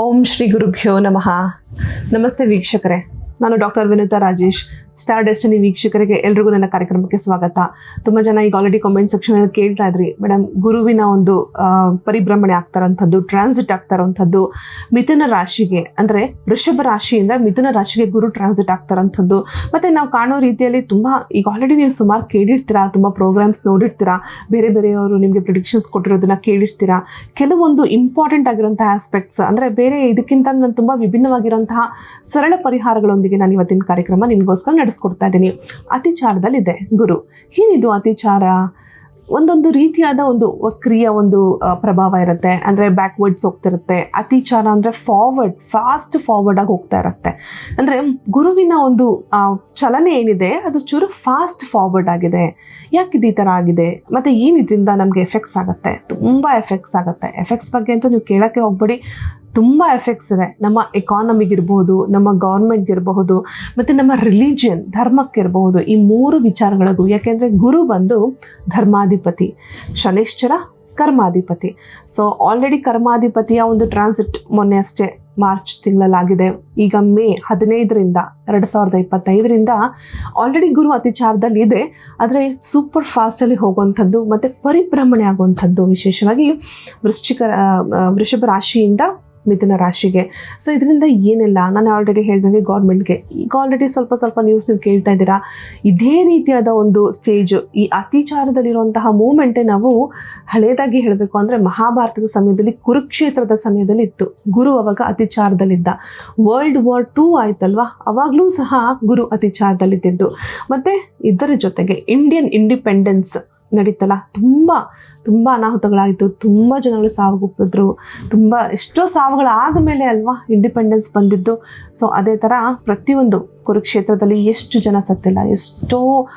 ಓಂ ಶ್ರೀ ಗುರುಭ್ಯೋ ನಮಃ. ನಮಸ್ತೆ ವೀಕ್ಷಕರೇ. ನಾನು doctor Vinutha Rajesh. Star destiny ವೀಕ್ಷಕರಿಗೆ ಎಲ್ರಿಗೂ ನನ್ನ ಕಾರ್ಯಕ್ರಮಕ್ಕೆ ಸ್ವಾಗತ. ತುಂಬ ಜನ ಈಗ ಆಲ್ರೆಡಿ ಕಾಮೆಂಟ್ ಸೆಕ್ಷನ್ ಅಲ್ಲಿ ಕೇಳ್ತಾ ಇದ್ರಿ. ಮೇಡಮ್ ಗುರುವಿನ ಒಂದು ಪರಿಭ್ರಮಣೆ ಆಗ್ತಾರಂಥದ್ದು ಟ್ರಾನ್ಸಿಟ್ ಆಗ್ತಾರಂಥದ್ದು, ಮಿಥುನ ರಾಶಿಗೆ, ಅಂದ್ರೆ ವೃಷಭ ರಾಶಿಯಿಂದ ಮಿಥುನ ರಾಶಿಗೆ ಗುರು ಟ್ರಾನ್ಸಿಟ್ ಆಗ್ತಾರಂಥದ್ದು. ಮತ್ತೆ ನಾವು ಕಾಣೋ ರೀತಿಯಲ್ಲಿ ತುಂಬಾ, ಈಗ ಆಲ್ರೆಡಿ ನೀವು ಸುಮಾರು ಕೇಳಿರ್ತೀರಾ, ತುಂಬಾ ಪ್ರೋಗ್ರಾಮ್ಸ್ ನೋಡಿರ್ತೀರಾ, ಬೇರೆ ಬೇರೆಯವರು ನಿಮಗೆ ಪ್ರಿಡಿಕ್ಷನ್ಸ್ ಕೊಟ್ಟಿರೋದನ್ನ ಕೇಳಿರ್ತೀರಾ. ಕೆಲವೊಂದು ಇಂಪಾರ್ಟೆಂಟ್ ಆಗಿರುವಂತಹ ಆಸ್ಪೆಕ್ಟ್ಸ್ ಅಂದ್ರೆ ಬೇರೆ ಇದಕ್ಕಿಂತ ನಾನು ತುಂಬಾ ವಿಭಿನ್ನವಾಗಿರುವಂತಹ ಸರಳ ಪರಿಹಾರಗಳೊಂದಿಗೆ ನಾನು ಇವತ್ತಿನ ಕಾರ್ಯಕ್ರಮ ನಿಮಗೋಸ್ಕರ ನಡೆಸ್ಕೊಡ್ತಾ ಇದ್ದೀನಿ. ಅತಿಚಾರದಲ್ಲಿದೆ ಗುರು. ಏನಿದು ಅತಿಚಾರ? ಒಂದೊಂದು ರೀತಿಯಾದ ಒಂದು ವಕ್ರಿಯ ಒಂದು ಪ್ರಭಾವ ಇರುತ್ತೆ. ಅಂದರೆ ಬ್ಯಾಕ್ವರ್ಡ್ಸ್ ಹೋಗ್ತಿರುತ್ತೆ. ಅತಿಚಾರ ಅಂದರೆ ಫಾರ್ವರ್ಡ್ ಫಾಸ್ಟ್ ಫಾರ್ವರ್ಡ್ ಆಗಿ ಹೋಗ್ತಾ ಇರುತ್ತೆ. ಅಂದರೆ ಗುರುವಿನ ಒಂದು ಚಲನೆ ಏನಿದೆ, ಅದು ಚೂರು ಫಾಸ್ಟ್ ಫಾರ್ವರ್ಡ್ ಆಗಿದೆ. ಯಾಕಿದು ಈ ಥರ ಆಗಿದೆ? ಮತ್ತು ಏನಿದ್ರಿಂದ ನಮಗೆ ಎಫೆಕ್ಟ್ಸ್ ಆಗುತ್ತೆ? ತುಂಬ ಎಫೆಕ್ಟ್ಸ್ ಆಗುತ್ತೆ. ಎಫೆಕ್ಟ್ಸ್ ಬಗ್ಗೆ ಅಂತೂ ನೀವು ಕೇಳೋಕ್ಕೆ ಹೋಗ್ಬೇಡಿ. ತುಂಬ ಎಫೆಕ್ಟ್ಸ್ ಇದೆ. ನಮ್ಮ ಎಕಾನಮಿಗಿರ್ಬಹುದು ನಮ್ಮ ಗೌರ್ಮೆಂಟ್ಗಿರಬಹುದು ಮತ್ತು ನಮ್ಮ ರಿಲಿಜಿಯನ್ ಧರ್ಮಕ್ಕಿರಬಹುದು ಈ ಮೂರು ವಿಚಾರಗಳಿಗೂ, ಯಾಕೆಂದರೆ ಗುರು ಬಂದು ಧರ್ಮಾಧಿಪತಿ ಶನಿಶ್ಚರ ಕರ್ಮಾಧಿಪತಿ. ಸೊ ಆಲ್ರೆಡಿ ಕರ್ಮಾಧಿಪತಿಯ ಒಂದು ಟ್ರಾನ್ಸಿಟ್ ಮೊನ್ನೆ ಅಷ್ಟೇ ಮಾರ್ಚ್ ತಿಂಗಳಲ್ಲಾಗಿದೆ. ಈಗ ಮೇ ಹದಿನೈದರಿಂದ, ಎರಡು ಸಾವಿರದ ಇಪ್ಪತ್ತೈದರಿಂದ ಆಲ್ರೆಡಿ ಗುರು ಅತಿಚಾರದಲ್ಲಿ ಇದೆ. ಆದರೆ ಸೂಪರ್ ಫಾಸ್ಟಲ್ಲಿ ಹೋಗುವಂಥದ್ದು, ಮತ್ತು ಪರಿಭ್ರಮಣೆ ಆಗುವಂಥದ್ದು ವಿಶೇಷವಾಗಿ ವೃಶ್ಚಿಕ ವೃಷಭ ರಾಶಿಯಿಂದ ಮಿಥುನ ರಾಶಿಗೆ. ಸೊ ಇದರಿಂದ ಏನಿಲ್ಲ? ನಾನು ಆಲ್ರೆಡಿ ಹೇಳ್ದಂಗೆ ಗೌರ್ಮೆಂಟ್ಗೆ ಈಗ ಆಲ್ರೆಡಿ ಸ್ವಲ್ಪ ಸ್ವಲ್ಪ ನ್ಯೂಸ್ ನೀವು ಕೇಳ್ತಾ ಇದ್ದೀರಾ? ಇದೇ ರೀತಿಯಾದ ಒಂದು ಸ್ಟೇಜ್ ಈ ಅತಿಚಾರದಲ್ಲಿರುವಂತಹ ಮೂಮೆಂಟೇ ನಾವು ಹಳೇದಾಗಿ ಹೇಳಬೇಕು ಅಂದರೆ ಮಹಾಭಾರತದ ಸಮಯದಲ್ಲಿ, ಕುರುಕ್ಷೇತ್ರದ ಸಮಯದಲ್ಲಿ ಇತ್ತು. ಗುರು ಅವಾಗ ಅತಿಚಾರದಲ್ಲಿದ್ದ. ವರ್ಲ್ಡ್ ವಾರ್ ಟೂ ಆಯ್ತಲ್ವಾ? ಅವಾಗಲೂ ಸಹ ಗುರು ಅತಿಚಾರದಲ್ಲಿದ್ದಿದ್ದು. ಮತ್ತು ಇದರ ಜೊತೆಗೆ ಇಂಡಿಯನ್ ಇಂಡಿಪೆಂಡೆನ್ಸ್ ನಡೀತಲ್ಲ. ತುಂಬ ತುಂಬ ಅನಾಹುತಗಳಾಯಿತು ತುಂಬ ಜನಗಳು ಸಾವುಗುಪ್ಪಿದ್ರು ತುಂಬ ಎಷ್ಟೋ ಸಾವುಗಳಾದ ಮೇಲೆ ಅಲ್ವಾ ಇಂಡಿಪೆಂಡೆನ್ಸ್ ಬಂದಿದ್ದು. ಸೊ ಅದೇ ಥರ ಪ್ರತಿಯೊಂದು ಕುರುಕ್ಷೇತ್ರದಲ್ಲಿ ಎಷ್ಟು ಜನ ಸತ್ತಿಲ್ಲ. ಎಷ್ಟೋ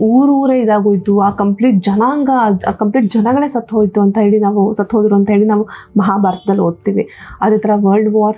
ಊರೂರೇ ಇದಾಗೋಯ್ತು. ಆ ಕಂಪ್ಲೀಟ್ ಜನಾಂಗ, ಆ ಕಂಪ್ಲೀಟ್ ಜನಗಳೇ ಸತ್ತು ಹೋಯ್ತು ಅಂತ ಹೇಳಿ ನಾವು ಸತ್ತು ಹೋದ್ರು ಅಂತ ಹೇಳಿ ನಾವು ಮಹಾಭಾರತದಲ್ಲಿ ಓದ್ತೀವಿ. ಅದೇ ಥರ ವರ್ಲ್ಡ್ ವಾರ್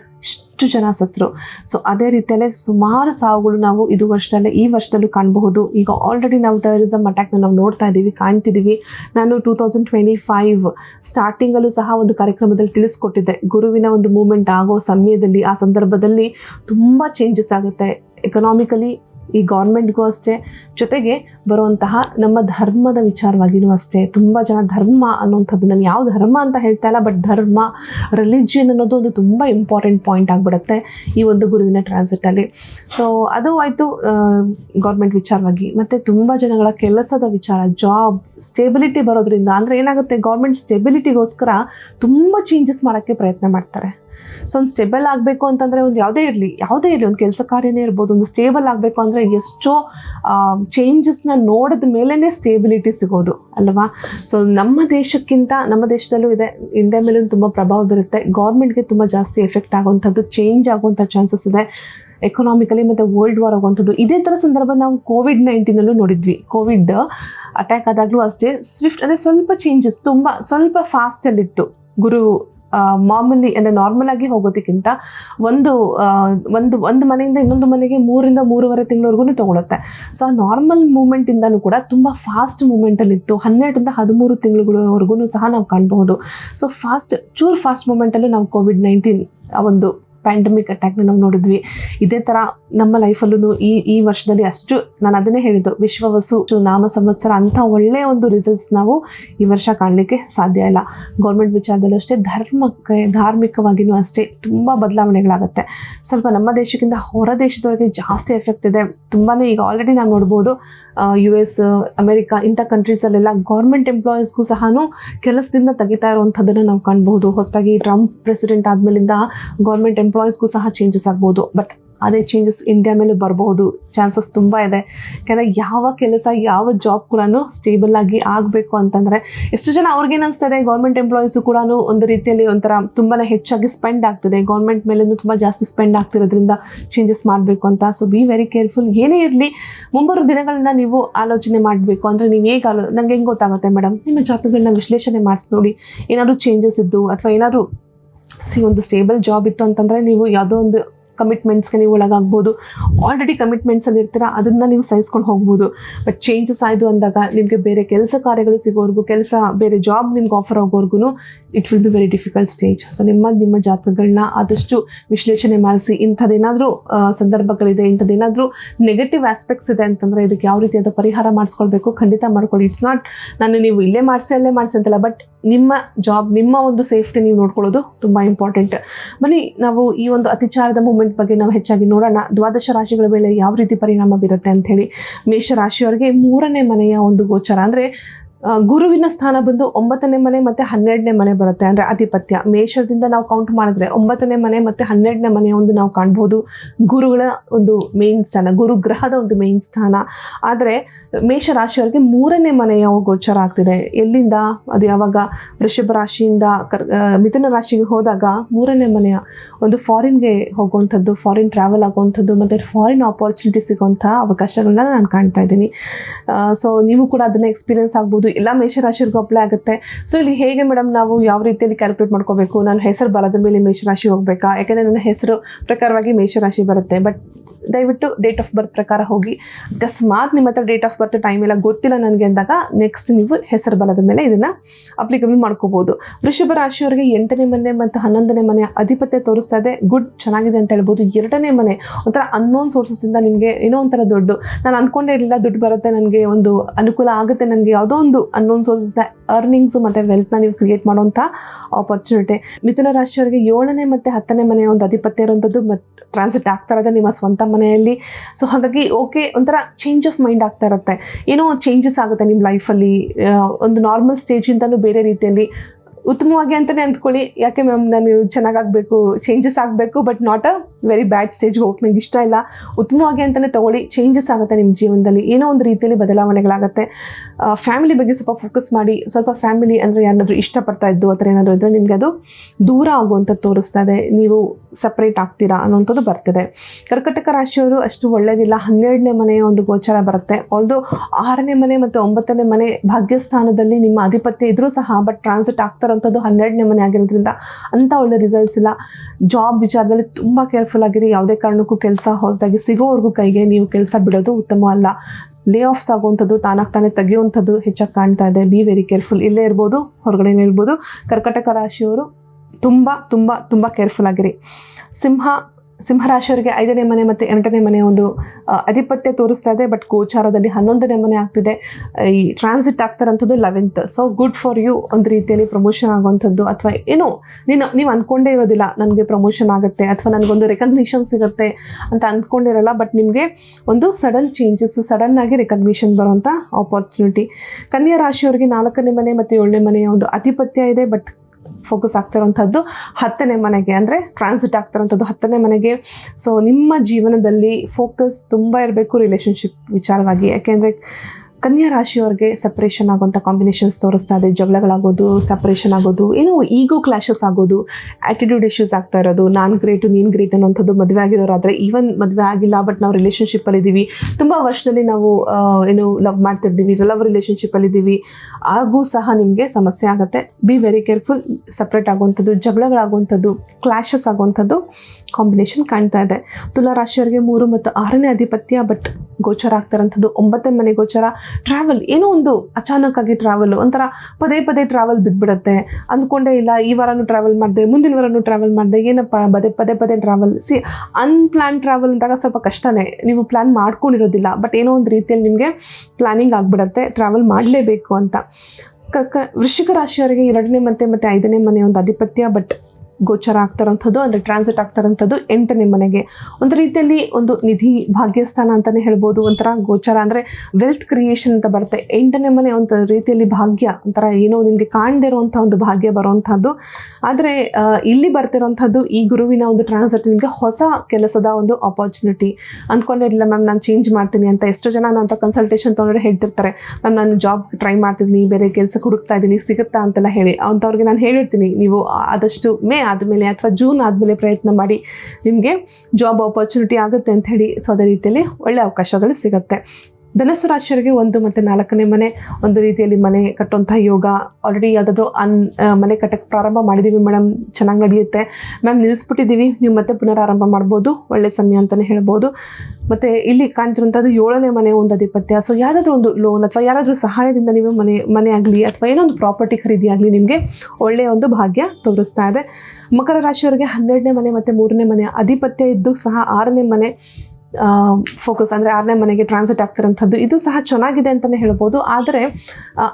ಎಷ್ಟು ಜನ ಸತ್ರು. ಸೊ ಅದೇ ರೀತಿಯಲ್ಲೇ ಸುಮಾರು ಸಾವುಗಳು ನಾವು ಇದು ವರ್ಷದಲ್ಲೇ, ಈ ವರ್ಷದಲ್ಲೂ ಕಾಣಬಹುದು. ಈಗ ಆಲ್ರೆಡಿ ನಾವು ಟೆರರಿಸಮ್ ಅಟ್ಯಾಕ್ನ ನಾವು ನೋಡ್ತಾ ಇದ್ದೀವಿ, ಕಾಣ್ತಿದ್ದೀವಿ. ನಾನು ಟೂ ತೌಸಂಡ್ ಟ್ವೆಂಟಿ ಫೈವ್ ಸ್ಟಾರ್ಟಿಂಗಲ್ಲೂ ಸಹ ಒಂದು ಕಾರ್ಯಕ್ರಮದಲ್ಲಿ ತಿಳಿಸ್ಕೊಟ್ಟಿದ್ದೆ. ಗುರುವಿನ ಒಂದು ಮೂಮೆಂಟ್ ಆಗೋ ಸಮಯದಲ್ಲಿ, ಆ ಸಂದರ್ಭದಲ್ಲಿ ತುಂಬ ಚೇಂಜಸ್ ಆಗುತ್ತೆ. ಎಕನಾಮಿಕಲಿ ಈ ಗೌರ್ಮೆಂಟ್ಗೂ ಅಷ್ಟೇ, ಜೊತೆಗೆ ಬರುವಂತಹ ನಮ್ಮ ಧರ್ಮದ ವಿಚಾರವಾಗಿಯೂ ಅಷ್ಟೇ. ತುಂಬ ಜನ ಧರ್ಮ ಅನ್ನೋಂಥದ್ದು ನಾನು ಯಾವ ಧರ್ಮ ಅಂತ ಹೇಳ್ತಾ ಇಲ್ಲ ಬಟ್ ಧರ್ಮ ರಿಲಿಜಿಯನ್ ಅನ್ನೋದು ಒಂದು ತುಂಬ ಇಂಪಾರ್ಟೆಂಟ್ ಪಾಯಿಂಟ್ ಆಗಿಬಿಡುತ್ತೆ ಈ ಒಂದು ಗುರುವಿನ ಟ್ರಾನ್ಸಿಟಲ್ಲಿ ಸೊ ಅದು ಆಯಿತು ಗೌರ್ಮೆಂಟ್ ವಿಚಾರವಾಗಿ. ಮತ್ತು ತುಂಬ ಜನಗಳ ಕೆಲಸದ ವಿಚಾರ ಜಾಬ್ ಸ್ಟೆಬಿಲಿಟಿ ಬರೋದ್ರಿಂದ ಅಂದರೆ ಏನಾಗುತ್ತೆ ಗೌರ್ಮೆಂಟ್ ಸ್ಟೆಬಿಲಿಟಿಗೋಸ್ಕರ ತುಂಬ ಚೇಂಜಸ್ ಮಾಡೋಕ್ಕೆ ಪ್ರಯತ್ನ ಮಾಡ್ತಾರೆ. ಸೊ ಒಂದು ಸ್ಟೇಬಲ್ ಆಗಬೇಕು ಅಂತಂದರೆ ಒಂದು ಯಾವುದೇ ಇರಲಿ ಯಾವುದೇ ಇರಲಿ, ಒಂದು ಕೆಲಸ ಕಾರ್ಯನೇ ಇರ್ಬೋದು, ಒಂದು ಸ್ಟೇಬಲ್ ಆಗಬೇಕು ಅಂದರೆ ಎಷ್ಟೋ ಚೇಂಜಸ್ನ ನೋಡಿದ ಮೇಲೇ ಸ್ಟೇಬಿಲಿಟಿ ಸಿಗೋದು, ಅಲ್ವಾ? ಸೊ ನಮ್ಮ ದೇಶಕ್ಕಿಂತ, ನಮ್ಮ ದೇಶದಲ್ಲೂ ಇದೆ ಇಂಡಿಯಾ ಮೇಲೂ ತುಂಬ ಪ್ರಭಾವ ಬೀರುತ್ತೆ. ಗೌರ್ಮೆಂಟ್ಗೆ ತುಂಬ ಜಾಸ್ತಿ ಎಫೆಕ್ಟ್ ಆಗುವಂಥದ್ದು ಚೇಂಜ್ ಆಗುವಂಥ ಚಾನ್ಸಸ್ ಇದೆ. ಎಕನಾಮಿಕಲಿ ಮತ್ತು ವರ್ಲ್ಡ್ ವಾರ್ ಆಗುವಂಥದ್ದು. ಇದೇ ಥರ ಸಂದರ್ಭ ನಾವು ಕೋವಿಡ್ ನೈನ್ಟೀನಲ್ಲೂ ನೋಡಿದ್ವಿ. ಕೋವಿಡ್ ಅಟ್ಯಾಕ್ ಆದಾಗಲೂ ಅಷ್ಟೇ ಸ್ವಿಫ್ಟ್ ಅಂದರೆ ಸ್ವಲ್ಪ ಚೇಂಜಸ್ ತುಂಬ, ಸ್ವಲ್ಪ ಫಾಸ್ಟಲ್ಲಿತ್ತು ಗುರು ಮಾಮೂಲಿ ಅಂದರೆ ನಾರ್ಮಲ್ ಆಗಿ ಹೋಗೋದಕ್ಕಿಂತ ಒಂದು ಒಂದು ಒಂದು ಮನೆಯಿಂದ ಇನ್ನೊಂದು ಮನೆಗೆ ಮೂರಿಂದ ಮೂರುವರೆ ತಿಂಗಳವರೆಗೂ ತಗೊಳುತ್ತೆ. ಸೊ ಆ ನಾರ್ಮಲ್ ಮೂಮೆಂಟಿಂದನೂ ಕೂಡ ತುಂಬ ಫಾಸ್ಟ್ ಮೂಮೆಂಟಲ್ಲಿತ್ತು ಹನ್ನೆರಡರಿಂದ ಹದಿಮೂರು ತಿಂಗಳುಗಳವರೆಗೂ ಸಹ ನಾವು ಕಾಣಬಹುದು. ಸೊ ಫಾಸ್ಟ್ ಚೂರ್ ಫಾಸ್ಟ್ ಮೂಮೆಂಟಲ್ಲೂ ನಾವು ಕೋವಿಡ್ ನೈನ್ಟೀನ್ ಆ ಒಂದು ಪ್ಯಾಂಡಮಿಕ್ ಅಟ್ಯಾಕ್ನ ನಾವು ನೋಡಿದ್ವಿ. ಇದೇ ಥರ ನಮ್ಮ ಲೈಫಲ್ಲೂ ಈ ಈ ವರ್ಷದಲ್ಲಿ ಅಷ್ಟು ನಾನು ಅದನ್ನೇ ಹೇಳಿದ್ದು, ವಿಶ್ವವಸು ನಾಮ ಸಂವತ್ಸರ ಅಂಥ ಒಳ್ಳೆಯ ಒಂದು ರಿಸಲ್ಟ್ಸ್ ನಾವು ಈ ವರ್ಷ ಕಾಣಲಿಕ್ಕೆ ಸಾಧ್ಯ ಇಲ್ಲ. ಗೌರ್ಮೆಂಟ್ ವಿಚಾರದಲ್ಲೂ ಅಷ್ಟೇ, ಧರ್ಮಕ್ಕೆ ಧಾರ್ಮಿಕವಾಗಿಯೂ ಅಷ್ಟೇ ತುಂಬ ಬದಲಾವಣೆಗಳಾಗುತ್ತೆ. ಸ್ವಲ್ಪ ನಮ್ಮ ದೇಶಕ್ಕಿಂತ ಹೊರ ದೇಶದವರೆಗೆ ಜಾಸ್ತಿ ಎಫೆಕ್ಟ್ ಇದೆ. ತುಂಬಾ ಈಗ ಆಲ್ರೆಡಿ ನಾವು ನೋಡ್ಬೋದು ಯು ಎಸ್ ಅಮೆರಿಕ ಇಂಥ ಕಂಟ್ರೀಸಲ್ಲೆಲ್ಲ ಗೌರ್ಮೆಂಟ್ ಎಂಪ್ಲಾಯೀಸ್ಗೂ ಸಹ ಕೆಲಸದಿಂದ ತೆಗಿತಾ ಇರುವಂಥದ್ದನ್ನು ನಾವು ಕಾಣ್ಬೋದು ಹೊಸದಾಗಿ ಟ್ರಂಪ್ ಪ್ರೆಸಿಡೆಂಟ್ ಆದಮೇಲಿಂದ ಗೌರ್ಮೆಂಟ್ ಎಂಪ್ಲಾಯೀಸ್ಗೂ ಸಹ ಚೇಂಜಸ್ ಆಗ್ಬೋದು. ಬಟ್ ಅದೇ ಚೇಂಜಸ್ ಇಂಡಿಯಾ ಮೇಲೆ ಬರಬಹುದು ಚಾನ್ಸಸ್ ತುಂಬ ಇದೆ. ಯಾಕಂದರೆ ಯಾವ ಕೆಲಸ, ಯಾವ ಜಾಬ್ ಕೂಡ ಸ್ಟೇಬಲ್ ಆಗಿ ಆಗಬೇಕು ಅಂತಂದರೆ ಎಷ್ಟು ಜನ ಅವ್ರಿಗೇನು ಅನಿಸ್ತದೆ ಗೌರ್ಮೆಂಟ್ ಎಂಪ್ಲಾಯೀಸು ಕೂಡ ಒಂದು ರೀತಿಯಲ್ಲಿ ಒಂಥರ ತುಂಬಾ ಹೆಚ್ಚಾಗಿ ಸ್ಪೆಂಡ್ ಆಗ್ತದೆ. ಗೌರ್ಮೆಂಟ್ ಮೇಲೂ ತುಂಬ ಜಾಸ್ತಿ ಸ್ಪೆಂಡ್ ಆಗ್ತಿರೋದ್ರಿಂದ ಚೇಂಜಸ್ ಮಾಡಬೇಕು ಅಂತ. ಸೊ ಬಿ ವೆರಿ ಕೇರ್ಫುಲ್ ಏನೇ ಇರಲಿ, ಮುಂಬರುವ ದಿನಗಳನ್ನ ನೀವು ಆಲೋಚನೆ ಮಾಡಬೇಕು. ಅಂದರೆ ನೀವು ಹೇಗೆ ಆಲೋ, ನಂಗೆ ಹೆಂಗೆ ಗೊತ್ತಾಗುತ್ತೆ ಮೇಡಮ್ ನಿಮ್ಮ ಜಾಬ್ಗಳನ್ನ ವಿಶ್ಲೇಷಣೆ ಮಾಡಿಸಿ ನೋಡಿ. ಏನಾದರೂ ಚೇಂಜಸ್ ಇದ್ದು ಅಥವಾ ಏನಾದರೂ ಸಿ, ಒಂದು ಸ್ಟೇಬಲ್ ಜಾಬ್ ಇತ್ತು ಅಂತಂದರೆ ನೀವು ಯಾವುದೋ ಒಂದು ಕಮಿಟ್ಮೆಂಟ್ಸ್ಗೆ ನೀವು ಒಳಗಾಗ್ಬೋದು. ಆಲ್ರೆಡಿ ಕಮಿಟ್ಮೆಂಟ್ಸಲ್ಲಿ ಇರ್ತೀರಾ, ಅದನ್ನ ನೀವು ಸಹಿಸ್ಕೊಂಡು ಹೋಗ್ಬೋದು. ಬಟ್ ಚೇಂಜಸ್ ಆಯಿತು ಅಂದಾಗ ನಿಮಗೆ ಬೇರೆ ಕೆಲಸ ಕಾರ್ಯಗಳು ಸಿಗೋವರೆಗೂ, ಕೆಲಸ ಬೇರೆ ಜಾಬ್ ನಿಮ್ಗೆ ಆಫರ್ ಆಗೋವರೆಗೂ it will be very difficult stage so ನಿಮ್ಮ ನಿಮ್ಮ ಜಾತಕಗಳನ್ನ ಆದಷ್ಟು ವಿಶ್ಲೇಷಣೆ ಮಾಡಿಸಿ. ಇಂಥದ್ದೇನಾದರೂ ಸಂದರ್ಭಗಳಿದೆ, ಇಂಥದ್ದೇನಾದರೂ ನೆಗೆಟಿವ್ ಆಸ್ಪೆಕ್ಟ್ಸ್ ಇದೆ ಅಂತಂದರೆ ಇದಕ್ಕೆ ಯಾವ ರೀತಿಯಾದ ಪರಿಹಾರ ಮಾಡಿಸ್ಕೊಳ್ಬೇಕು? ಖಂಡಿತ ಮಾಡ್ಕೊಳ್ಳಿ. ಇಟ್ಸ್ ನಾಟ್ ನಾನು ನೀವು ಇಲ್ಲೇ ಮಾಡಿಸಿ, ಅಲ್ಲೇ ಮಾಡಿಸಿ ಅಂತಲ್ಲ ಬಟ್ ನಿಮ್ಮ ಜಾಬ್ ನಿಮ್ಮ ಒಂದು ಸೇಫ್ಟಿ ನೀವು ನೋಡ್ಕೊಳ್ಳೋದು ತುಂಬ ಇಂಪಾರ್ಟೆಂಟ್ ಬನ್ನಿ, ನಾವು ಈ ಒಂದು ಅತಿಚಾರದ ಮೂಮೆಂಟ್ ಬಗ್ಗೆ ನಾವು ಹೆಚ್ಚಾಗಿ ನೋಡೋಣ. ದ್ವಾದಶ ರಾಶಿಗಳ ಮೇಲೆ ಯಾವ ರೀತಿ ಪರಿಣಾಮ ಬೀರುತ್ತೆ ಅಂತ ಹೇಳಿ. ಮೇಷ ರಾಶಿಯವರಿಗೆ ಮೂರನೇ ಮನೆಯ ಒಂದು ಗೋಚರ. ಅಂದರೆ ಗುರುವಿನ ಸ್ಥಾನ ಬಂದು ಒಂಬತ್ತನೇ ಮನೆ ಮತ್ತೆ ಹನ್ನೆರಡನೇ ಮನೆ ಬರುತ್ತೆ. ಅಂದ್ರೆ ಆಧಿಪತ್ಯ ಮೇಷದಿಂದ ನಾವು ಕೌಂಟ್ ಮಾಡಿದ್ರೆ ಒಂಬತ್ತನೇ ಮನೆ ಮತ್ತೆ ಹನ್ನೆರಡನೇ ಮನೆ ಒಂದು ನಾವು ಕಾಣ್ಬೋದು. ಗುರುಗಳ ಒಂದು ಮೇನ್ ಸ್ಥಾನ, ಗುರು ಗ್ರಹದ ಒಂದು ಮೇನ್ ಸ್ಥಾನ. ಆದರೆ ಮೇಷ ರಾಶಿಯವರಿಗೆ ಮೂರನೇ ಮನೆಯ ಗೋಚರ ಆಗ್ತಿದೆ. ಎಲ್ಲಿಂದ? ಅದು ಯಾವಾಗ? ವೃಷಭ ರಾಶಿಯಿಂದ ಕರ್ ಮಿಥುನ ರಾಶಿಗೆ ಹೋದಾಗ ಮೂರನೇ ಮನೆಯ ಒಂದು ಫಾರಿನ್ಗೆ ಹೋಗುವಂಥದ್ದು ಫಾರಿನ್ ಟ್ರಾವೆಲ್ ಆಗುವಂಥದ್ದು ಮತ್ತು ಫಾರಿನ್ ಆಪರ್ಚುನಿಟಿ ಸಿಗುವಂಥ ಅವಕಾಶಗಳನ್ನ ನಾನು ಕಾಣ್ತಾ ಇದ್ದೀನಿ. ಸೊ ನೀವು ಕೂಡ ಅದನ್ನ ಎಕ್ಸ್ಪೀರಿಯನ್ಸ್ ಆಗ್ಬೋದು. ಎಲ್ಲ ಮೇಷರಾಶಿಯವ್ರಿಗೂ ಅಪ್ಲೈ ಆಗುತ್ತೆ. ಸೊ ಇಲ್ಲಿ ಹೇಗೆ ಮೇಡಮ್ ನಾವು ಯಾವ ರೀತಿಯಲ್ಲಿ ಕ್ಯಾಲ್ಕುಲೇಟ್ ಮಾಡ್ಕೋಬೇಕು? ನಾನು ಹೆಸರು ಬಲದ ಮೇಲೆ ಮೇಷರಾಶಿ ಹೋಗ್ಬೇಕಾ? ಯಾಕಂದರೆ ನನ್ನ ಹೆಸರು ಪ್ರಕಾರವಾಗಿ ಮೇಷರಾಶಿ ಬರುತ್ತೆ. ಬಟ್ ದಯವಿಟ್ಟು ಡೇಟ್ ಆಫ್ ಬರ್ತ್ ಪ್ರಕಾರ ಹೋಗಿ. ಅಕಸ್ಮಾತ್ ನಿಮ್ಮ ಹತ್ರ ಡೇಟ್ ಆಫ್ ಬರ್ತ್ ಟೈಮ್ ಎಲ್ಲ ಗೊತ್ತಿಲ್ಲ ನನಗೆ ಅಂದಾಗ ನೆಕ್ಸ್ಟ್ ನೀವು ಹೆಸರು ಬಲದ ಮೇಲೆ ಇದನ್ನು ಅಪ್ಲಿಕಬಲ್ ಮಾಡ್ಕೋಬೋದು. ವೃಷಭ ರಾಶಿಯವರಿಗೆ ಎಂಟನೇ ಮನೆ ಮತ್ತು ಹನ್ನೊಂದನೇ ಮನೆ ಅಧಿಪತ್ಯ ತೋರಿಸ್ತಾ ಇದೆ. ಗುಡ್ ಚೆನ್ನಾಗಿದೆ ಅಂತ ಹೇಳ್ಬೋದು. ಎರಡನೇ ಮನೆ ಒಂಥರ ಅನ್ನೋನ್ ಸೋರ್ಸಸ್ಸಿಂದ ನಿಮಗೆ ಏನೋ ಒಂಥರ ದೊಡ್ಡ. ನಾನು ಅಂದ್ಕೊಂಡೇ ಇರಲಿಲ್ಲ, ದುಡ್ಡು ಬರುತ್ತೆ, ನನಗೆ ಒಂದು ಅನುಕೂಲ ಆಗುತ್ತೆ, ನನಗೆ ಯಾವುದೋ ಒಂದು ಅನ್ನೋನ್ ಸೋರ್ಸಸ್ನ ಅರ್ನಿಂಗ್ಸ್ ಮತ್ತು ವೆಲ್ತ್ನ ನೀವು ಕ್ರಿಯೇಟ್ ಮಾಡೋಂಥ ಆಪರ್ಚುನಿಟಿ ಮಿಥುನ ರಾಶಿಯವರಿಗೆ ಏಳನೇ ಮತ್ತು ಹತ್ತನೇ ಮನೆಯ ಒಂದು ಅಧಿಪತ್ಯ ಇರುವಂಥದ್ದು ಮತ್ತು ಟ್ರಾನ್ಸಿಟ್ ಆಗ್ತಾ ಇರೋದೇ ನಿಮ್ಮ ಸ್ವಂತ ಮನೆಯಲ್ಲಿ. ಸೊ ಹಾಗಾಗಿ ಓಕೆ ಒಂಥರ ಚೇಂಜ್ ಆಫ್ ಮೈಂಡ್ ಆಗ್ತಾ ಇರುತ್ತೆ. ಏನೋ ಚೇಂಜಸ್ ಆಗುತ್ತೆ ನಿಮ್ಮ ಲೈಫಲ್ಲಿ ಒಂದು ನಾರ್ಮಲ್ ಸ್ಟೇಜಿಂದಲೂ ಬೇರೆ ರೀತಿಯಲ್ಲಿ ಉತ್ತಮವಾಗಿ ಅಂತಲೇ ಅಂದ್ಕೊಳ್ಳಿ. ಯಾಕೆ ಮ್ಯಾಮ್ ನಾನು ಚೆನ್ನಾಗಾಗಬೇಕು ಚೇಂಜಸ್ ಆಗಬೇಕು but not a very bad ಸ್ಟೇಜ್ಗೆ ಹೋಗಿ ನನಗೆ ಇಷ್ಟ ಇಲ್ಲ. ಉತ್ತಮವಾಗಿ ಅಂತಲೇ ತಗೊಳ್ಳಿ ಚೇಂಜಸ್ ಆಗುತ್ತೆ ನಿಮ್ಮ ಜೀವನದಲ್ಲಿ. ಏನೋ ಒಂದು ರೀತಿಯಲ್ಲಿ ಬದಲಾವಣೆಗಳಾಗುತ್ತೆ. ಫ್ಯಾಮಿಲಿ ಬಗ್ಗೆ ಸ್ವಲ್ಪ ಫೋಕಸ್ ಮಾಡಿ, ಸ್ವಲ್ಪ ಫ್ಯಾಮಿಲಿ ಅಂದರೆ ಯಾರಾದರೂ ಇಷ್ಟಪಡ್ತಾ ಇದ್ದು, ಆ ಏನಾದರೂ ಇದ್ದರೆ ನಿಮಗೆ ಅದು ದೂರ ಆಗುವಂಥದ್ದು ತೋರಿಸ್ತಾ ಇದೆ. ನೀವು ಸಪ್ರೇಟ್ ಆಗ್ತೀರಾ ಅನ್ನೋಂಥದ್ದು ಬರ್ತಿದೆ. ಕರ್ಕಟಕ ರಾಶಿಯವರು ಅಷ್ಟು ಒಳ್ಳೆಯದಿಲ್ಲ ಹನ್ನೆರಡನೇ ಮನೆಯ ಒಂದು ಗೋಚರ ಬರುತ್ತೆ. ಆಲ್ದೋ ಆರನೇ ಮನೆ ಮತ್ತು ಒಂಬತ್ತನೇ ಮನೆ ಭಾಗ್ಯಸ್ಥಾನದಲ್ಲಿ ನಿಮ್ಮ ಆಧಿಪತ್ಯ ಇದ್ರೂ ಸಹ ಬಟ್ ಟ್ರಾನ್ಸಿಟ್ ಆಗ್ತಾರಂಥದ್ದು ಹನ್ನೆರಡು ಮನೆ ಆಗಿರೋದ್ರಿಂದ ಅಂಥ ಒಳ್ಳೆ ರಿಸಲ್ಟ್ಸ್ ಇಲ್ಲ. ಜಾಬ್ ವಿಚಾರದಲ್ಲಿ ತುಂಬ ಕೇರ್ಫುಲ್ ಆಗಿರಿ. ಯಾವುದೇ ಕಾರಣಕ್ಕೂ ಕೆಲಸ ಹೊಸದಾಗಿ ಸಿಗೋವರೆಗೂ ಕೈಗೆ ನೀವು ಕೆಲಸ ಬಿಡೋದು ಉತ್ತಮ ಅಲ್ಲ. ಲೇ ಆಫ್ಸ್ ಆಗುವಂಥದ್ದು ತಾನಾಗಿ ತಾನೇ ತೆಗೆಯುವಂಥದ್ದು ಹೆಚ್ಚಾಗಿ ಕಾಣ್ತಾ ಇದೆ. ಬಿ ವೆರಿ ಕೇರ್ಫುಲ್ ಇಲ್ಲೇ ಇರ್ಬೋದು, ಹೊರಗಡೆನೇ ಇರ್ಬೋದು. ಕರ್ಕಟಕ ರಾಶಿಯವರು ತುಂಬ ತುಂಬ ತುಂಬ ಕೇರ್ಫುಲ್ ಆಗಿರಿ. ಸಿಂಹ ಸಿಂಹರಾಶಿಯವರಿಗೆ ಐದನೇ ಮನೆ ಮತ್ತು ಎಂಟನೇ ಮನೆ ಒಂದು ಅಧಿಪತ್ಯ ತೋರಿಸ್ತಾ ಇದೆ. ಬಟ್ ಗೋಚಾರದಲ್ಲಿ ಹನ್ನೊಂದನೇ ಮನೆ ಆಗ್ತಿದೆ. ಈ transit ಆಗ್ತಾರಂಥದ್ದು eleventh so good for you ಒಂದು ರೀತಿಯಲ್ಲಿ ಪ್ರಮೋಷನ್ ಆಗುವಂಥದ್ದು. ಅಥವಾ ಏನೋ, ನೀನು, ನೀವು ಅಂದ್ಕೊಂಡೇ ಇರೋದಿಲ್ಲ ನನಗೆ ಪ್ರಮೋಷನ್ ಆಗುತ್ತೆ ಅಥವಾ ನನಗೊಂದು ರೆಕಗ್ನಿಷನ್ ಸಿಗುತ್ತೆ ಅಂತ ಅಂದ್ಕೊಂಡಿರಲ್ಲ ಬಟ್ ನಿಮಗೆ ಒಂದು ಸಡನ್ ಚೇಂಜಸ್ ಸಡನ್ ಆಗಿ ರೆಕಗ್ನಿಷನ್ ಬರುವಂಥ ಆಪರ್ಚುನಿಟಿ ಕನ್ಯಾ ರಾಶಿಯವರಿಗೆ ನಾಲ್ಕನೇ ಮನೆ ಮತ್ತು ಏಳನೇ ಮನೆಯ ಒಂದು ಅಧಿಪತ್ಯ ಇದೆ. ಬಟ್ ಫೋಕಸ್ ಆಗ್ತಿರೋಂಥದ್ದು ಹತ್ತನೇ ಮನೆಗೆ, ಅಂದರೆ ಟ್ರಾನ್ಸಿಟ್ ಆಗ್ತಿರೋಂಥದ್ದು ಹತ್ತನೇ ಮನೆಗೆ. ಸೊ ನಿಮ್ಮ ಜೀವನದಲ್ಲಿ ಫೋಕಸ್ ತುಂಬ ಇರಬೇಕು ರಿಲೇಷನ್ಶಿಪ್ ವಿಚಾರವಾಗಿ. ಯಾಕೆಂದರೆ ಕನ್ಯಾ ರಾಶಿಯವ್ರಿಗೆ ಸಪ್ರೇಷನ್ ಆಗುವಂಥ ಕಾಂಬಿನೇಷನ್ಸ್ ತೋರಿಸ್ತಾ ಇದೆ, ಜಗಳಗಳಾಗೋದು ಸಪ್ರೇಷನ್ ಆಗೋದು, ಏನೋ ಈಗೋ ಕ್ಲಾಶಸ್ ಆಗೋದು ಆ್ಯಟಿಟ್ಯೂಡ್ ಇಶ್ಯೂಸ್ ಆಗ್ತಾ ಇರೋದು, ನಾನು ಗ್ರೇಟು ನೀನು ಗ್ರೇಟ್ ಅನ್ನೋಂಥದ್ದು ಮದುವೆ ಆಗಿರೋರಾದರೆ ಈವನ್ ಮದುವೆ ಆಗಿಲ್ಲ ಬಟ್ ನಾವು ರಿಲೇಷನ್ಶಿಪ್ಪಲ್ಲಿ ಇದ್ದೀವಿ ತುಂಬ ವರ್ಷದಲ್ಲಿ ನಾವು ಏನು ಲವ್ ಮಾಡ್ತಿರ್ತೀವಿ ಲವ್ ರಿಲೇಷನ್ಶಿಪ್ಪಲ್ಲಿ ಇದ್ದೀವಿ ಆಗೂ ಸಹ ನಿಮಗೆ ಸಮಸ್ಯೆ ಆಗುತ್ತೆ. ಬಿ ವೆರಿ ಕೇರ್ಫುಲ್ ಸಪ್ರೇಟ್ ಆಗುವಂಥದ್ದು, ಜಗಳಗಳಾಗುವಂಥದ್ದು ಕ್ಲಾಶಸ್ ಆಗುವಂಥದ್ದು ಕಾಂಬಿನೇಷನ್ ಕಾಣ್ತಾ ಇದೆ. ತುಲಾ ರಾಶಿಯವರಿಗೆ ಮೂರು ಮತ್ತು ಆರನೇ ಅಧಿಪತ್ಯ ಬಟ್ ಗೋಚರ ಆಗ್ತಿರೋಂಥದ್ದು. ಒಂಬತ್ತನೇ ಮನೆ ಗೋಚರ. ಟ್ರಾವೆಲ್ ಏನೋ ಒಂದು ಅಚಾನಕ್ ಆಗಿ ಟ್ರಾವೆಲ್ ಒಂಥರ ಪದೇ ಪದೇ ಟ್ರಾವೆಲ್ ಬಿದ್ದುಬಿಡುತ್ತೆ ಅಂದ್ಕೊಂಡೇ ಇಲ್ಲ, ಈ ವಾರನೂ ಟ್ರಾವೆಲ್ ಮಾಡಿದೆ, ಮುಂದಿನ ವಾರನೂ ಟ್ರಾವೆಲ್ ಮಾಡಿದೆ, ಏನಪ್ಪ, ಪದೇ ಪದೇ ಪದೇ ಟ್ರಾವೆಲ್ ಸಿ ಅನ್ಪ್ಲಾನ್ ಟ್ರಾವೆಲ್ ಅಂದಾಗ ಸ್ವಲ್ಪ ಕಷ್ಟನೇ. ನೀವು ಪ್ಲ್ಯಾನ್ ಮಾಡ್ಕೊಂಡಿರೋದಿಲ್ಲ ಬಟ್ ಏನೋ ಒಂದು ರೀತಿಯಲ್ಲಿ ನಿಮಗೆ ಪ್ಲ್ಯಾನಿಂಗ್ ಆಗಿಬಿಡತ್ತೆ ಟ್ರಾವೆಲ್ ಮಾಡಲೇಬೇಕು ಅಂತ. ಕ ವೃಶ್ಚಿಕ ರಾಶಿಯವರಿಗೆ ಎರಡನೇ ಮತ್ತೆ ಮತ್ತು ಐದನೇ ಮನೆ ಒಂದು ಆಧಿಪತ್ಯ ಬಟ್ ಗೋಚರ ಆಗ್ತಾರಂಥದ್ದು, ಅಂದರೆ ಟ್ರಾನ್ಸಿಟ್ ಆಗ್ತಾರಂಥದ್ದು ಎಂಟನೇ ಮನೆಗೆ. ಒಂದು ರೀತಿಯಲ್ಲಿ ಒಂದು ನಿಧಿ ಭಾಗ್ಯಸ್ಥಾನ ಅಂತಲೇ ಹೇಳ್ಬೋದು, ಒಂಥರ ಗೋಚರ ಅಂದರೆ ವೆಲ್ತ್ ಕ್ರಿಯೇಷನ್ ಅಂತ ಬರುತ್ತೆ. ಎಂಟನೇ ಮನೆ ಒಂದು ರೀತಿಯಲ್ಲಿ ಭಾಗ್ಯ, ಒಂಥರ ಏನೋ ನಿಮಗೆ ಕಾಣದೇ ಇರುವಂಥ ಒಂದು ಭಾಗ್ಯ ಬರುವಂಥದ್ದು ಆದರೆ ಇಲ್ಲಿ ಬರ್ತಿರೋಂಥದ್ದು ಈ ಗುರುವಿನ ಒಂದು ಟ್ರಾನ್ಸಿಟ್ ನಿಮಗೆ ಹೊಸ ಕೆಲಸದ ಒಂದು ಆಪರ್ಚುನಿಟಿ ಅಂದ್ಕೊಂಡಿರಲಿಲ್ಲ ಮ್ಯಾಮ್ ನಾನು ಚೇಂಜ್ ಮಾಡ್ತೀನಿ ಅಂತ. ಎಷ್ಟೋ ಜನ ನಾನು ಅಂತ ಕನ್ಸಲ್ಟೇಷನ್ ತೊಗೊಂಡ್ರೆ ಹೇಳ್ತಿರ್ತಾರೆ ಮ್ಯಾಮ್ ನಾನು ಜಾಬ್ ಟ್ರೈ ಮಾಡ್ತಿದ್ದೀನಿ, ಬೇರೆ ಕೆಲಸ ಹುಡುಕ್ತಾ ಇದ್ದೀನಿ, ಸಿಗುತ್ತಾ? ಅಂತೆಲ್ಲ ಹೇಳಿ. ಅಂಥವ್ರಿಗೆ ನಾನು ಹೇಳಿರ್ತೀನಿ, ನೀವು ಆದಷ್ಟು, ಮೇ ಆದಮೇಲೆ ಅಥವಾ ಜೂನ್ ಆದಮೇಲೆ ಪ್ರಯತ್ನ ಮಾಡಿ ನಿಮಗೆ ಜಾಬ್ ಆಪರ್ಚುನಿಟಿ ಆಗುತ್ತೆ ಅಂತ ಹೇಳಿ ಸೊ ಅದೇ ರೀತಿಯಲ್ಲಿ ಒಳ್ಳೆ ಅವಕಾಶಗಳು ಸಿಗುತ್ತೆ. ಧನಸ್ಸು ರಾಶಿಯವರಿಗೆ ಒಂದು ಮತ್ತು ನಾಲ್ಕನೇ ಮನೆ, ಒಂದು ರೀತಿಯಲ್ಲಿ ಮನೆ ಕಟ್ಟುವಂತಹ ಯೋಗ ಆಲ್ರೆಡಿ ಯಾವುದಾದ್ರೂ ಅನ್ ಮನೆ ಕಟ್ಟಕ್ಕೆ ಪ್ರಾರಂಭ ಮಾಡಿದ್ದೀವಿ ಮೇಡಮ್ ಚೆನ್ನಾಗಿ ನಡೆಯುತ್ತೆ. ಮ್ಯಾಮ್ ನಿಲ್ಲಿಸ್ಬಿಟ್ಟಿದ್ದೀವಿ. ನೀವು ಮತ್ತೆ ಪುನರಾರಂಭ ಮಾಡ್ಬೋದು. ಒಳ್ಳೆ ಸಮಯ ಅಂತಲೇ ಹೇಳ್ಬೋದು. ಮತ್ತು ಇಲ್ಲಿ ಕಾಣ್ತಿರುವಂಥದ್ದು ಏಳನೇ ಮನೆ ಒಂದು ಅಧಿಪತ್ಯ ಸೊ ಯಾವುದಾದ್ರೂ ಒಂದು ಲೋನ್ ಅಥವಾ ಯಾರಾದರೂ ಸಹಾಯದಿಂದ ನೀವು ಮನೆ ಮನೆ ಆಗಲಿ ಅಥವಾ ಏನೋ ಒಂದು ಪ್ರಾಪರ್ಟಿ ಖರೀದಿ ಆಗಲಿ ನಿಮಗೆ ಒಳ್ಳೆಯ ಒಂದು ಭಾಗ್ಯ ತೋರಿಸ್ತಾ ಇದೆ. ಮಕರ ರಾಶಿಯವರಿಗೆ ಹನ್ನೆರಡನೇ ಮನೆ ಮತ್ತು ಮೂರನೇ ಮನೆ ಅಧಿಪತ್ಯ ಇದ್ದು ಸಹ ಆರನೇ ಮನೆ. ಫೋಕಸ್ ಅಂದರೆ ಆರನೇ ಮನೆಗೆ ಟ್ರಾನ್ಸಿಟ್ ಆಗ್ತಿರೋಂಥದ್ದು. ಇದು ಸಹ ಚೆನ್ನಾಗಿದೆ ಅಂತಲೇ ಹೇಳ್ಬೋದು. ಆದರೆ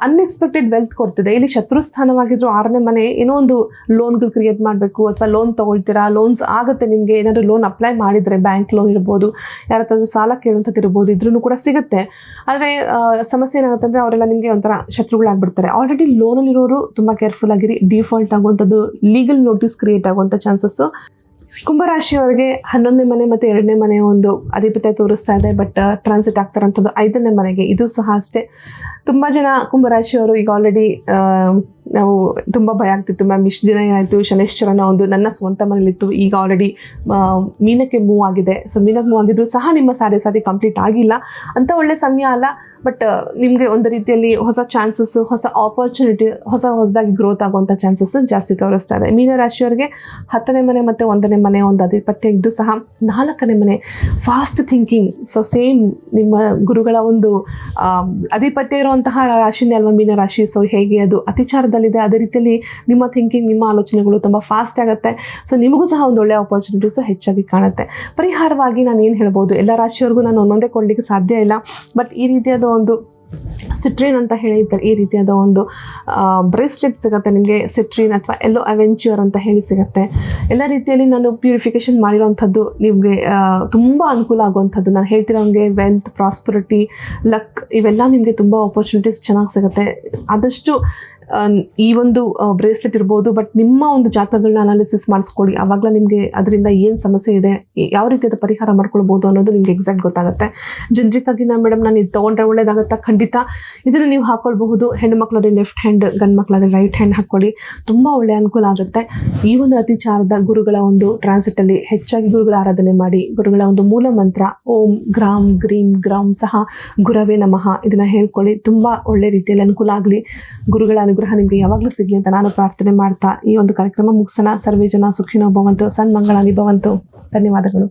ಅನ್ಎಕ್ಸ್ಪೆಕ್ಟೆಡ್ ವೆಲ್ತ್ ಕೊಡ್ತಿದೆ. ಇಲ್ಲಿ ಶತ್ರು ಸ್ಥಾನವಾಗಿದ್ರು ಆರನೇ ಮನೆ ಏನೋ ಒಂದು ಲೋನ್ಗಳು ಕ್ರಿಯೇಟ್ ಮಾಡಬೇಕು ಅಥವಾ ಲೋನ್ ತೊಗೊಳ್ತೀರಾ ಲೋನ್ಸ್ ಆಗುತ್ತೆ ನಿಮಗೆ. ಏನಾದರೂ ಲೋನ್ ಅಪ್ಲೈ ಮಾಡಿದರೆ ಬ್ಯಾಂಕ್ ಲೋನ್ ಇರ್ಬೋದು ಯಾರ ಹತ್ರ ಸಾಲ ಕೇಳುವಂಥದ್ದು ಇರ್ಬೋದು ಇದ್ರೂ ಕೂಡ ಸಿಗುತ್ತೆ. ಆದರೆ ಸಮಸ್ಯೆ ಏನಾಗುತ್ತೆ ಅಂದರೆ ಅವರೆಲ್ಲ ನಿಮಗೆ ಒಂಥರ ಶತ್ರುಗಳಾಗ್ಬಿಡ್ತಾರೆ. ಆಲ್ರೆಡಿ ಲೋನಲ್ಲಿರೋರು ತುಂಬ ಕೇರ್ಫುಲ್ ಆಗಿರಿ. ಡಿಫಾಲ್ಟ್ ಆಗುವಂಥದ್ದು ಲೀಗಲ್ ನೋಟಿಸ್ ಕ್ರಿಯೇಟ್ ಆಗುವಂಥ ಚಾನ್ಸಸ್ಸು ಕುಂಭರಾಶಿಯವರಿಗೆ ಹನ್ನೊಂದನೇ ಮನೆ ಮತ್ತು ಎರಡನೇ ಮನೆ ಒಂದು ಅಧಿಪತ್ಯ ತೋರಿಸ್ತಾ ಇದೆ ಬಟ್ ಟ್ರಾನ್ಸಿಟ್ ಆಗ್ತಾರಂಥದ್ದು ಐದನೇ ಮನೆಗೆ. ಇದು ಸಹ ಅಷ್ಟೇ. ತುಂಬ ಜನ ಕುಂಭರಾಶಿಯವರು ಈಗ ಆಲ್ರೆಡಿ ನಾವು ತುಂಬ ಭಯ ಆಗ್ತಿತ್ತು. ಮ್ಯಾಮ್, ಇಷ್ಟು ದಿನ ಏನಾಯಿತು? ಶನೇಶ್ವರನ ಒಂದು ನನ್ನ ಸ್ವಂತ ಮನೇಲಿತ್ತು ಈಗ ಆಲ್ರೆಡಿ ಮೀನಕ್ಕೆ ಮೂವ್ ಆಗಿದೆ. ಸೊ ಮೀನಕ್ಕೆ ಮೂವ್ ಆಗಿದ್ರು ಸಹ ನಿಮ್ಮ ಸಾಡೆ ಸಾರಿ ಕಂಪ್ಲೀಟ್ ಆಗಿಲ್ಲ. ಅಂತ ಒಳ್ಳೆ ಸಮಯ ಅಲ್ಲ. ಬಟ್ ನಿಮಗೆ ಒಂದು ರೀತಿಯಲ್ಲಿ ಹೊಸ ಚಾನ್ಸಸ್ ಹೊಸ ಆಪರ್ಚುನಿಟಿ ಹೊಸ ಹೊಸದಾಗಿ ಗ್ರೋತ್ ಆಗುವಂಥ ಚಾನ್ಸಸ್ ಜಾಸ್ತಿ ತೋರಿಸ್ತಾ ಇದೆ. ಮೀನರಾಶಿಯವರಿಗೆ ಹತ್ತನೇ ಮನೆ ಮತ್ತು ಒಂದನೇ ಮನೆ ಒಂದು ಅಧಿಪತ್ಯ ಇದ್ದು ಸಹ ನಾಲ್ಕನೇ ಮನೆ ಫಾಸ್ಟ್ ಥಿಂಕಿಂಗ್ ಸೊ ಸೇಮ್ ನಿಮ್ಮ ಗುರುಗಳ ಒಂದು ಅಧಿಪತ್ಯ ಇರುವಂತಹ ರಾಶಿನೇ ಅಲ್ವಾ ಮೀನರಾಶಿ ಸೊ ಹೇಗೆ ಅದು ಅತಿಚಾರದಲ್ಲಿದೆ, ಅದೇ ರೀತಿಯಲ್ಲಿ ನಿಮ್ಮ ಥಿಂಕಿಂಗ್ ನಿಮ್ಮ ಆಲೋಚನೆಗಳು ತುಂಬ ಫಾಸ್ಟ್ ಆಗುತ್ತೆ. ಸೊ ನಿಮಗೂ ಸಹ ಒಂದು ಒಳ್ಳೆಯ ಆಪರ್ಚುನಿಟೀಸ್ ಹೆಚ್ಚಾಗಿ ಕಾಣುತ್ತೆ. ಪರಿಹಾರವಾಗಿ ನಾನು ಏನು ಹೇಳ್ಬೋದು? ಎಲ್ಲ ರಾಶಿಯವರೆಗೂ ನಾನು ಒಂದೊಂದೇ ಕೊಡಲಿಕ್ಕೆ ಸಾಧ್ಯ ಇಲ್ಲ. ಬಟ್ ಈ ರೀತಿಯಾದ ಒಂದು ಸಿಟ್ರಿನ್ ಅಂತ ಹೇಳಿದ್ದಾರೆ ಈ ರೀತಿಯಾದ ಒಂದು ಬ್ರೇಸ್ಲೆಟ್ ಸಿಗುತ್ತೆ ನಿಮಗೆ ಸಿಟ್ರಿನ್ ಅಥವಾ ಎಲ್ಲೋ ಅವೆಂಚೂರ್ ಅಂತ ಹೇಳಿ ಸಿಗುತ್ತೆ. ಎಲ್ಲ ರೀತಿಯಲ್ಲಿ ನಾನು ಪ್ಯೂರಿಫಿಕೇಶನ್ ಮಾಡಿರೋವಂಥದ್ದು ನಿಮಗೆ ತುಂಬ ಅನುಕೂಲ ಆಗುವಂಥದ್ದು. ನಾನು ಹೇಳ್ತಿರೋಂಗೆ ವೆಲ್ತ್ ಪ್ರಾಸ್ಪರಿಟಿ ಲಕ್ ಇವೆಲ್ಲ ನಿಮಗೆ ತುಂಬ ಆಪರ್ಚುನಿಟೀಸ್ ಚೆನ್ನಾಗಿ ಸಿಗುತ್ತೆ. ಆದಷ್ಟು ಈ ಒಂದು ಬ್ರೇಸ್ಲೆಟ್ ಇರ್ಬೋದು ಬಟ್ ನಿಮ್ಮ ಒಂದು ಜಾತಕಗಳನ್ನ ಅನಾಲಿಸಿಸ್ ಮಾಡಿಸ್ಕೊಳ್ಳಿ. ಆವಾಗಲೇ ನಿಮಗೆ ಅದರಿಂದ ಏನು ಸಮಸ್ಯೆ ಇದೆ ಯಾವ ರೀತಿಯಾದ ಪರಿಹಾರ ಮಾಡ್ಕೊಳ್ಬೋದು ಅನ್ನೋದು ನಿಮ್ಗೆ ಎಕ್ಸಾಕ್ಟ್ ಗೊತ್ತಾಗುತ್ತೆ. ಜನರಿಕ್ ಆಗಿ ನಾನು ಮೇಡಮ್ ನಾನು ಇದು ತೊಗೊಂಡ್ರೆ ಒಳ್ಳೇದಾಗುತ್ತಾ? ಖಂಡಿತ. ಇದನ್ನು ನೀವು ಹಾಕ್ಕೊಳ್ಬಹುದು ಹೆಣ್ಣು ಲೆಫ್ಟ್ ಹ್ಯಾಂಡ್ ಗಂಡು ಮಕ್ಕಳಾದ್ರೆ ರೈಟ್ ಹ್ಯಾಂಡ್ ಹಾಕ್ಕೊಳ್ಳಿ. ತುಂಬ ಒಳ್ಳೆಯ ಅನುಕೂಲ ಆಗುತ್ತೆ. ಈ ಒಂದು ಅತಿಚಾರದ ಗುರುಗಳ ಒಂದು ಟ್ರಾನ್ಸಿಟಲ್ಲಿ ಹೆಚ್ಚಾಗಿ ಗುರುಗಳ ಆರಾಧನೆ ಮಾಡಿ, ಗುರುಗಳ ಒಂದು ಮೂಲ ಮಂತ್ರ, ಓಂ ಗ್ರಾಮ್ ಗ್ರೀಮ್ ಗ್ರಾಮ್ ಸಹ, ಗುರವೇ ನಮಃ, ಇದನ್ನ ಹೇಳ್ಕೊಳ್ಳಿ. ತುಂಬ ಒಳ್ಳೆ ರೀತಿಯಲ್ಲಿ ಅನುಕೂಲ ಆಗಲಿ. ಗುರುಗಳ ಅನುಗ್ರಹ ನಿಮಗೆ ಯಾವಾಗಲೂ ಸಿಗಲಿ ಅಂತ ನಾನು ಪ್ರಾರ್ಥನೆ ಮಾಡ್ತಾ ಈ ಒಂದು ಕಾರ್ಯಕ್ರಮ ಮುಗಿಸೋಣ. ಸರ್ವೇ ಜನ ಸುಖಿನೋ ಭವಂತು ಸನ್ಮಂಗಳ ನಿಭವಂತು ಧನ್ಯವಾದಗಳು.